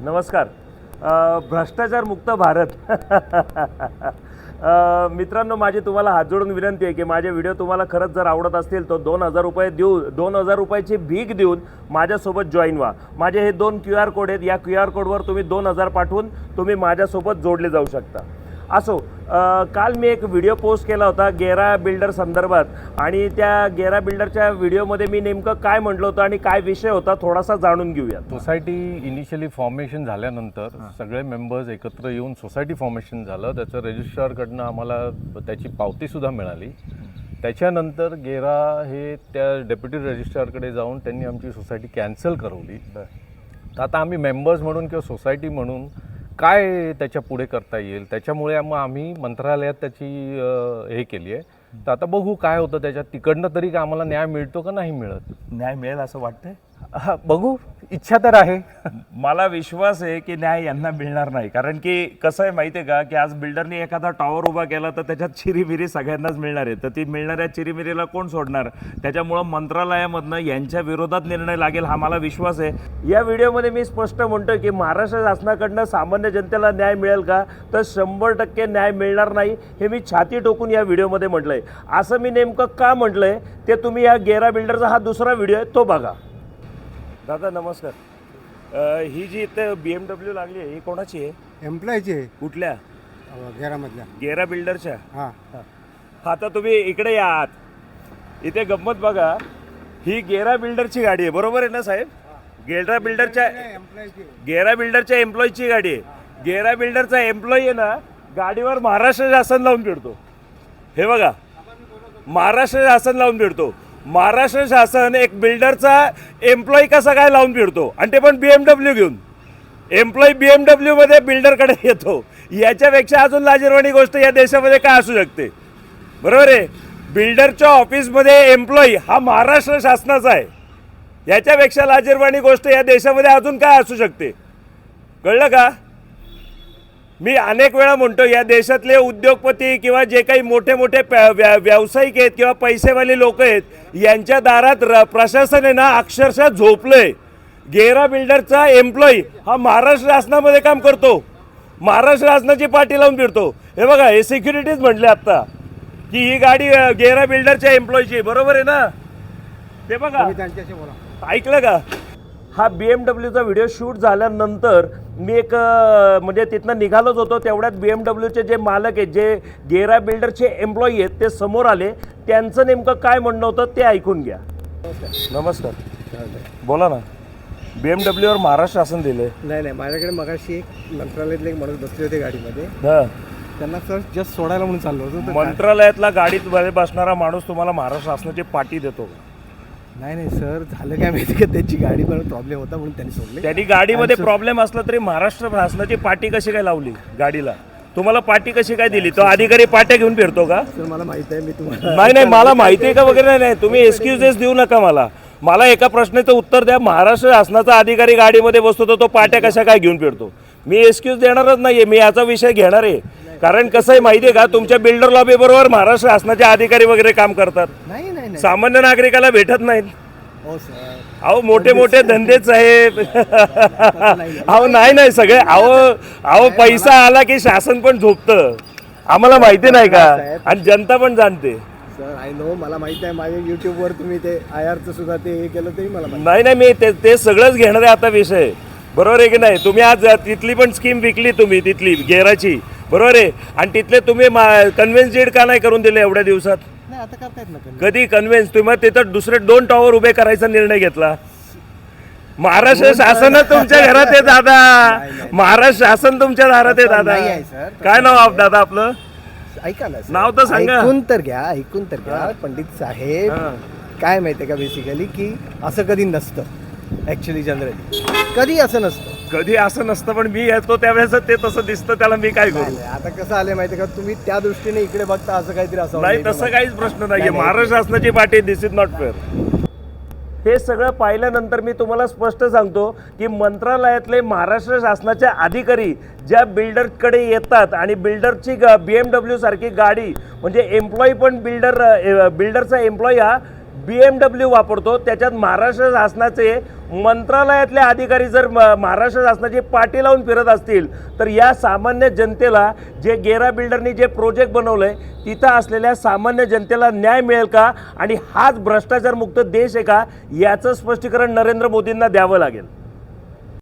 नमस्कार. भ्रष्टाचार भ्रष्टाचारमुक्त भारत. मित्रांनो माझी तुम्हाला हात जोडून विनंती आहे की माझे व्हिडिओ तुम्हाला खरंच जर आवडत असतील तर दोन हजार रुपये देऊ दोन हजार रुपयाची भीक देऊन माझ्यासोबत जॉईन व्हा. माझे हे दोन क्यू आर कोड आहेत. या क्यू आर कोडवर तुम्ही दोन हजार पाठवून तुम्ही माझ्यासोबत जोडले जाऊ शकता. असो काल मी एक व्हिडिओ पोस्ट केला होता गेरा बिल्डर संदर्भात. आणि त्या गेरा बिल्डरच्या व्हिडिओमध्ये मी नेमकं काय म्हटलं होतं आणि काय विषय होता थोडासा जाणून घेऊया सोसायटी इनिशियली फॉर्मेशन झाल्यानंतर सगळे मेंबर्स एकत्र येऊन सोसायटी फॉर्मेशन झालं. त्याचं रजिस्ट्रारकडनं आम्हाला त्याची पावतीसुद्धा मिळाली. त्याच्यानंतर गेरा हे त्या डेप्युटी रजिस्ट्रारकडे जाऊन त्यांनी आमची सोसायटी कॅन्सल करवली. तर आता आम्ही मेंबर्स म्हणून किंवा सोसायटी म्हणून काय त्याच्या पुढे करता येईल? त्याच्यामुळे मग आम्ही मंत्रालयात त्याची हे केली आहे. तर आता बघू काय होतं त्याच्यात. तिकडनं तरी का आम्हाला न्याय मिळतो का नाही मिळत? न्याय मिळेल असं वाटतंय? हा, बघू. इच्छा तर आहे. मला विश्वास आहे की न्याय यांना मिळणार नाही. कारण की कसं आहे माहिती आहे का की आज बिल्डरने एखादा टॉवर उभा केला तर त्याच्यात चिरीमिरी सगळ्यांनाच मिळणार आहे. तर ती मिळणाऱ्या चिरीमिरीला कोण सोडणार? त्याच्यामुळं मंत्रालयामधनं यांच्या विरोधात निर्णय लागेल हा मला विश्वास आहे. या व्हिडिओमध्ये मी स्पष्ट म्हणतो की महाराष्ट्र शासनाकडनं सामान्य जनतेला न्याय मिळेल का? तर शंभर टक्के न्याय मिळणार नाही हे मी छाती टोकून या व्हिडिओमध्ये म्हटलंय. असं मी नेमकं का म्हटलंय? ते तुम्ही या गेरा बिल्डरचा हा दुसरा व्हिडिओ आहे तो बघा. दादा नमस्कार. अ, ही जी इथे बी एम डब्ल्यू लागली आहे ही कोणाची आहे? एम्प्लॉयचे कुठल्या? घरामधल्या. गेरा बिल्डरच्या? हां. आता तुम्ही इकडे या आत. इथे गंमत बघा. ही गेरा बिल्डरची गाडी आहे. बरोबर आहे ना साहेब? गेरा बिल्डरच्या एम्प्लॉयचे गेरा बिल्डरच्या एम्प्लॉईची गाडी आहे. गेरा बिल्डरचा एम्प्लॉई आहे ना गाडीवर महाराष्ट्र शासन लावून फिरतो. हे बघा. महाराष्ट्र शासन लावून फिरतो. महाराष्ट्र शासन एक बिल्डरचा एम्प्लॉई कसा काय लावून फिरतो? आणि ते पण बी एम डब्ल्यू घेऊन. एम्प्लॉई बी एम डब्ल्यूमध्ये बिल्डरकडे येतो. याच्यापेक्षा अजून लाजीरवाणी गोष्ट या देशामध्ये काय असू शकते? बरोबर आहे? बिल्डरच्या ऑफिसमध्ये एम्प्लॉई हा महाराष्ट्र शासनाचा आहे. याच्यापेक्षा लाजीरवाणी गोष्ट या देशामध्ये अजून काय असू शकते? कळलं का? मी अनेक वेळा म्हणतो या देशातले उद्योगपती किंवा जे काही मोठे मोठे व्यावसायिक आहेत किंवा पैसेवाले लोक आहेत यांच्या दारात र प्रशासन आहे ना अक्षरशः झोपलंय. गेरा बिल्डरचा एम्प्लॉई हा महाराष्ट्र शासनामध्ये काम करतो. महाराष्ट्र शासनाची पाठी लावून फिरतो. हे बघा हे सिक्युरिटीज म्हटले आत्ता की ही गाडी गेरा बिल्डरच्या एम्प्लॉईची बरोबर आहे ना? ते बघा. तुम्ही त्यांच्याशी बोला. ऐकलं का? हा बी एम डब्ल्यूचा व्हिडिओ शूट झाल्यानंतर मी एक म्हणजे तिथनं निघालोच होतो. तेवढ्यात बी एम डब्ल्यूचे जे मालक आहेत जे गेरा बिल्डरचे एम्प्लॉई आहेत ते समोर आले. त्यांचं नेमकं काय म्हणणं होतं ते ऐकून घ्या. नमस्कार. बोला ना. बी एम डब्ल्यूवर महाराष्ट्र शासन दिले नाही नाही. माझ्याकडे मगाशी एक मंत्रालयातले एक माणूस बसले होते गाडीमध्ये. हा. त्यांना सर जस्ट सोडायला म्हणून चाललो होतो. तर मंत्रालयातला गाडीत बसणारा माणूस तुम्हाला महाराष्ट्र शासनाची पाठी देतो. का? नाही नाही सर झालं काय माहिती का? त्यांची गाडी पण प्रॉब्लेम होता म्हणून त्यांनी सोडले. त्यांनी गाडीमध्ये प्रॉब्लेम असला तरी महाराष्ट्र शासनाची पाठी कशी काय लावली गाडीला? तुम्हाला पाठी कशी काय दिली? तो अधिकारी पाट्या घेऊन फिरतो का? सर मला माहीत आहे मी तुम्हाला नाही नाही मला माहिती आहे का वगैरे? नाही, नाही तुम्ही एक्सक्युजेस देऊ नका मला. मला एका प्रश्नाचं उत्तर द्या. महाराष्ट्र शासनाचा अधिकारी गाडीमध्ये बसतो तर तो पाट्या कशा काय घेऊन फिरतो? मी एक्सक्यूज देणारच नाहीये मी याचा विषय घेणार आहे. कारण कसं आहे माहिती आहे का? तुमच्या बिल्डर लॉबी बरोबर महाराष्ट्र शासनाचे अधिकारी वगैरे काम करतात. नाही. सामान्य नागरिकाला भेटत नाहीत. हो सर. अहो मोठे मोठे धंदे साहेब अहो नाही नाही सगळे अहो अहो पैसा आला की शासन पण झोपतं. आम्हाला माहिती नाही का? आणि जनता पण जाणते. सर आय नो मला माहीत आहे माझ्या युट्यूबवर तुम्ही ते आय आरचं सुद्धा ते हे केलं तरी मला माहिती नाही नाही मी ते ते सगळंच घेणार आहे आता विषय. बरोबर आहे की नाही? तुम्ही आज तिथली पण स्कीम विकली तुम्ही तिथली गेराची बरोबर आहे? आणि तिथले तुम्ही कन्व्हिन्स डीड का नाही करून दिले एवढ्या दिवसात? आता करतायत ना कधी कधी कन्व्हिन्स तुम्ही तिथं दुसरे दोन टॉवर उभे करायचा निर्णय घेतला. महाराष्ट्र शासन तुमच्या घरात आहे दादा. महाराष्ट्र शासन तुमच्या दारात आहे दादा. नाही आहे, सर. काय नाव आप दादा आपलं? ऐका ना सर. नाव तर सांगा. ऐकून तर घ्या ऐकून तर घ्या. पंडित साहेब हा. काय माहितीये का बेसिकली की असं कधी नसतं ऍक्च्युली जनरली कधी असं नसतं? कधी असं नसतं पण मी येतो त्यावेळेस ते तसं दिसतं त्याला मी काय करू? नाही, आता कसं आलंय माहितीये का? तुम्ही त्या दृष्टीने इकडे बघता असं काहीतरी असं नाही तसं काहीच प्रश्न नाहीये. नाही, महाराष्ट्र शासनाची पाठी दिस इज नॉट फेअर हे सगळं पाहिल्यानंतर मी तुम्हाला स्पष्ट सांगतो की मंत्रालयातले महाराष्ट्र शासनाचे अधिकारी ज्या बिल्डरकडे येतात आणि बिल्डरची बी एम डब्ल्यू सारखी गाडी म्हणजे एम्प्लॉई पण बिल्डर बिल्डरचा एम्प्लॉई हा बी एम डब्ल्यू वापरतो त्याच्यात महाराष्ट्र शासनाचे मंत्रालयातले अधिकारी जर म- महाराष्ट्र शासनाचे पाठी लावून फिरत असतील तर या सामान्य जनतेला जे गेरा बिल्डरनी जे प्रोजेक्ट बनवलंय तिथं असलेल्या सामान्य जनतेला न्याय मिळेल का? आणि हाच भ्रष्टाचार मुक्त देश आहे का? याचं स्पष्टीकरण नरेंद्र मोदींना द्यावं लागेल.